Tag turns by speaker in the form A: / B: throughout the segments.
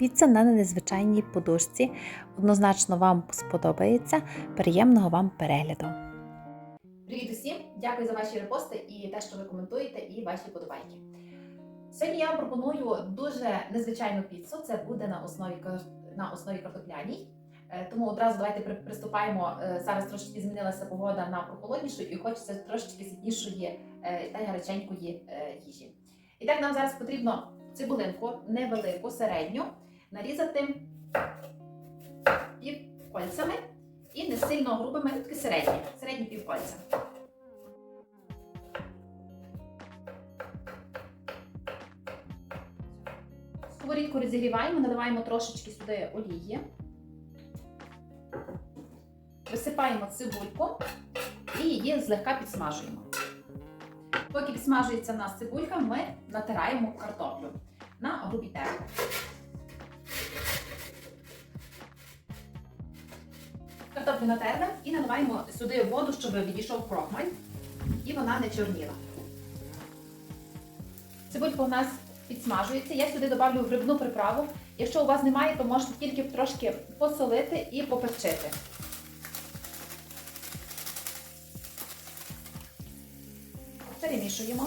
A: Піца на незвичайній подушці. Однозначно вам сподобається. Приємного вам перегляду.
B: Привіт усім! Дякую за ваші репости і те, що ви коментуєте, і ваші подобайки. Сьогодні я вам пропоную дуже незвичайну піцу. Це буде на основі на основі картопляній. Е, Тому одразу давайте приступаємо. Е, Зараз трошечки змінилася погода на прохолоднішу і хочеться трошечки ситнішої е, та гаряченької їжі. І так нам зараз потрібно цибулинку невелику, середню, нарізати півкольцями і не сильно грубими, такі середні, середні півкольця. Сковорідку розігріваємо, наливаємо трошечки сюди олії. Висипаємо цибульку і її злегка підсмажуємо. Поки підсмажується в нас цибулька, ми натираємо картоплю Картоплю натерли і наливаємо сюди воду, щоб відійшов крохмаль і вона не чорніла. Цибулька у нас підсмажується. Я сюди добавлю грибну приправу. Якщо у вас немає, то можете тільки трошки посолити і поперчити. Перемішуємо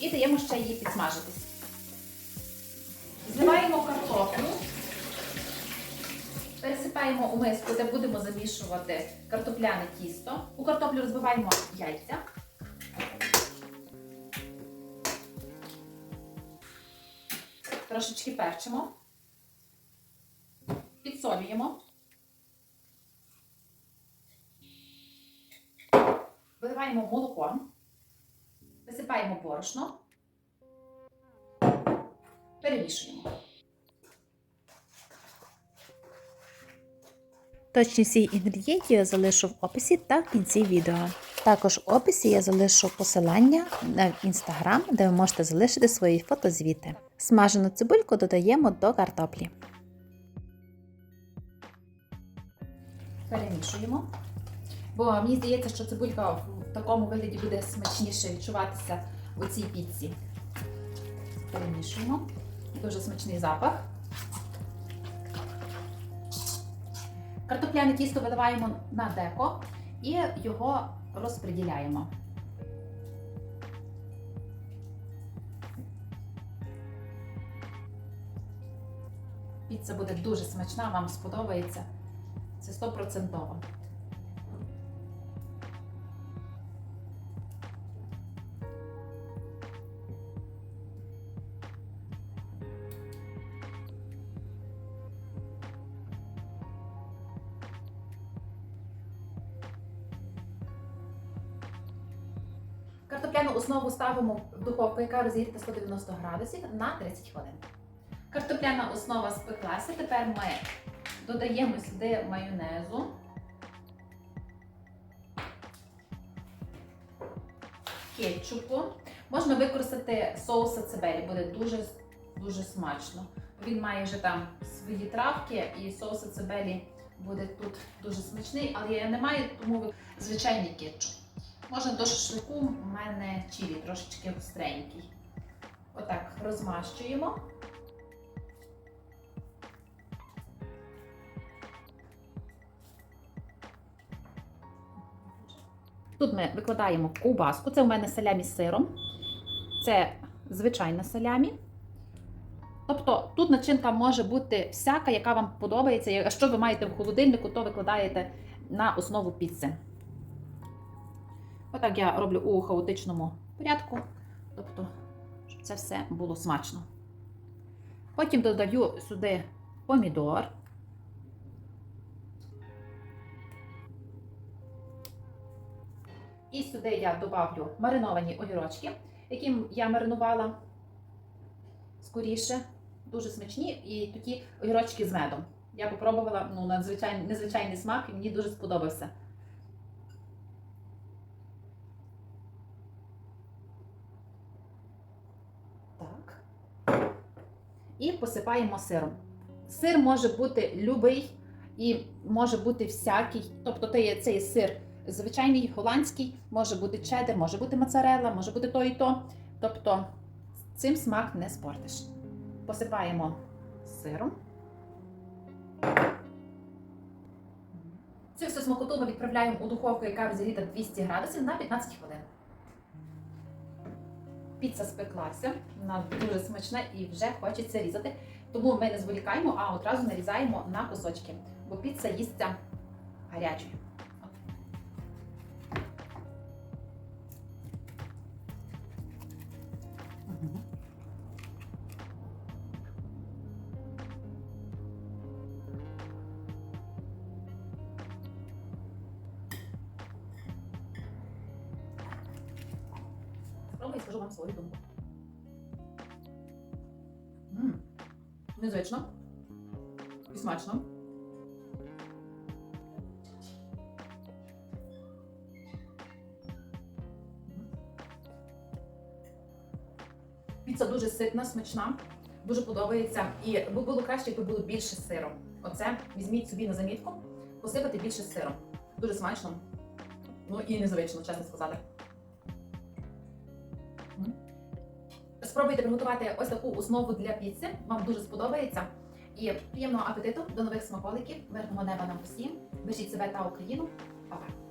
B: і даємо ще її підсмажитись. Зливаємо картоплю. Пересипаємо у миску, де будемо замішувати картопляне тісто. У картоплю розбиваємо яйця. Трошечки перчимо. Підсолюємо. Виливаємо молоко. Висипаємо борошно. Перемішуємо.
A: Точні всі інгредієнти я залишу в описі та в кінці відео. Також в описі я залишу посилання на інстаграм, де ви можете залишити свої фотозвіти. Смажену цибульку додаємо до картоплі.
B: Перемішуємо. Бо мені здається, що цибулька в такому вигляді буде смачніше відчуватися у цій піці. Перемішуємо. Дуже смачний запах. Картопляне тісто виливаємо на деко і його розподіляємо. Піца буде дуже смачна, вам сподобається. Це стопроцентово. Картопляну основу ставимо в духовку, яка розігріта 190 градусів на 30 хвилин. Картопляна основа спеклася. Тепер ми додаємо сюди майонезу. Кетчупу. Можна використати соус ацебелі, буде дуже, дуже смачно. Він має вже там свої травки, і соус ацебелі буде тут дуже смачний, але я не маю, тому звичайний кетчуп. Можна до шашлику, у мене чилі трошечки гостренький. Отак розмащуємо. Тут ми викладаємо ковбаску. Це у мене салямі з сиром. Це звичайна салямі. Тобто тут начинка може бути всяка, яка вам подобається. Якщо ви маєте в холодильнику, то викладаєте на основу піци. Отак я роблю у хаотичному порядку. Тобто, щоб це все було смачно. Потім додаю сюди помідор. І сюди я добавлю мариновані огірочки, яким я маринувала скоріше. Дуже смачні і такі огірочки з медом. Я попробувала ну, надзвичайний, незвичайний смак і мені дуже сподобався. Так. І посипаємо сиром. Сир може бути любий і може бути всякий. Тобто це є, це сир звичайний голландський, може бути чеддер, може бути моцарелла, може бути то і то. Тобто цим смак не спортиш. Посипаємо сиром. Цю всю смакоту ми відправляємо у духовку, яка розігріта 200 градусів на 15 хвилин. Піца спеклася, вона дуже смачна і вже хочеться різати. Тому ми не зволікаємо, а одразу нарізаємо на кусочки, бо піца їсться гарячою. І скажу вам свою думку. Незвично. І смачно. Піца дуже ситна, смачна, дуже подобається. І було краще, якби було більше сиру. Оце візьміть собі на замітку, посипати більше сиром. Дуже смачно. Ну і незвично, чесно сказати. Спробуйте приготувати ось таку основу для піци. Вам дуже сподобається. І приємного апетиту, до нових смаколиків, мирного неба нам усім. Бережіть себе та Україну. Па-па!